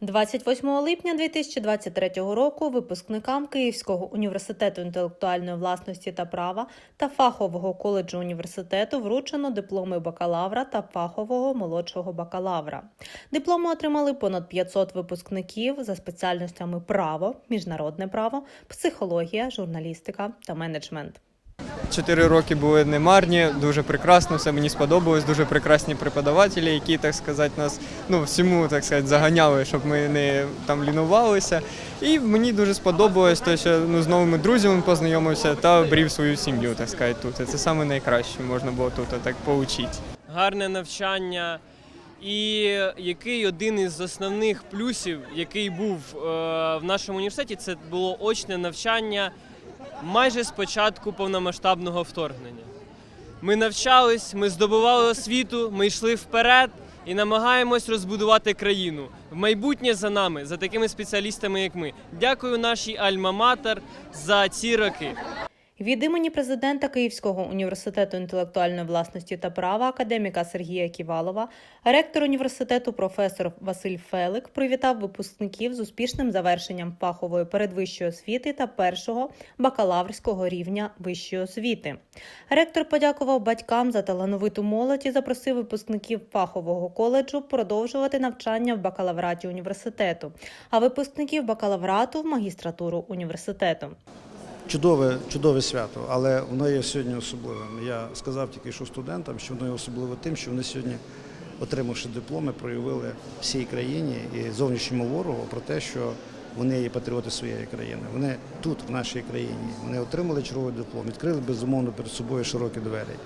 28 липня 2023 року випускникам Київського університету інтелектуальної власності та права та фахового коледжу університету вручено дипломи бакалавра та фахового молодшого бакалавра. Дипломи отримали понад 500 випускників за спеціальностями право, міжнародне право, психологія, журналістика та менеджмент. Чотири роки були немарні, дуже прекрасно, все мені сподобалось, дуже прекрасні преподавателі, які, так сказати, нас ну, всьому так сказати, заганяли, щоб ми не там лінувалися. І мені дуже сподобалось, те, що ну, з новими друзями познайомився та обрів свою сім'ю, так сказати, тут. Це саме найкраще можна було тут так поучити. гарне навчання. І який один із основних плюсів, який був е, в нашому університеті, це було очне навчання майже з початку повномасштабного вторгнення. Ми навчались, ми здобували освіту, ми йшли вперед і намагаємось розбудувати країну. В майбутнє за нами, за такими спеціалістами, як ми. Дякую нашій Альма-Матер за ці роки. Від імені президента Київського університету інтелектуальної власності та права академіка Сергія Ківалова, ректор університету професор Василь Фелик привітав випускників з успішним завершенням фахової передвищої освіти та першого бакалаврського рівня вищої освіти. Ректор подякував батькам за талановиту молодь і запросив випускників фахового коледжу продовжувати навчання в бакалавраті університету, а випускників бакалаврату в магістратуру університету. Чудове, чудове свято, але воно є сьогодні особливим. Я сказав тільки що студентам, що воно є особливо тим, що вони сьогодні, отримавши дипломи, проявили всій країні і зовнішньому ворогу про те, що вони є патріоти своєї країни. Вони тут, в нашій країні, вони отримали черговий диплом, відкрили безумовно перед собою широкі двері.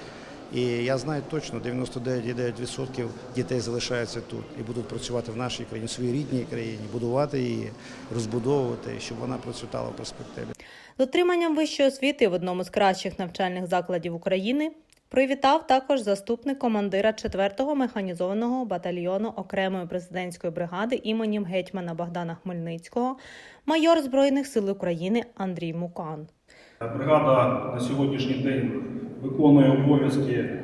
І я знаю точно, 99,9% дітей залишаються тут і будуть працювати в нашій країні, в своїй рідній країні, будувати її, розбудовувати, щоб вона процвітала в перспективі. З отриманням вищої освіти в одному з кращих навчальних закладів України привітав також заступник командира 4-го механізованого батальйону окремої президентської бригади іменем гетьмана Богдана Хмельницького, майор Збройних сил України Андрій Мукан. Бригада на сьогоднішній день виконує обов'язки е,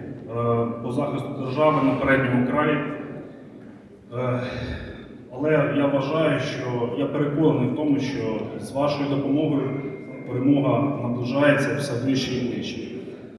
по захисту держави на передньому краї. Е, Але я вважаю, що я переконаний в тому, що з вашою допомогою перемога наближається все ближче і ближче.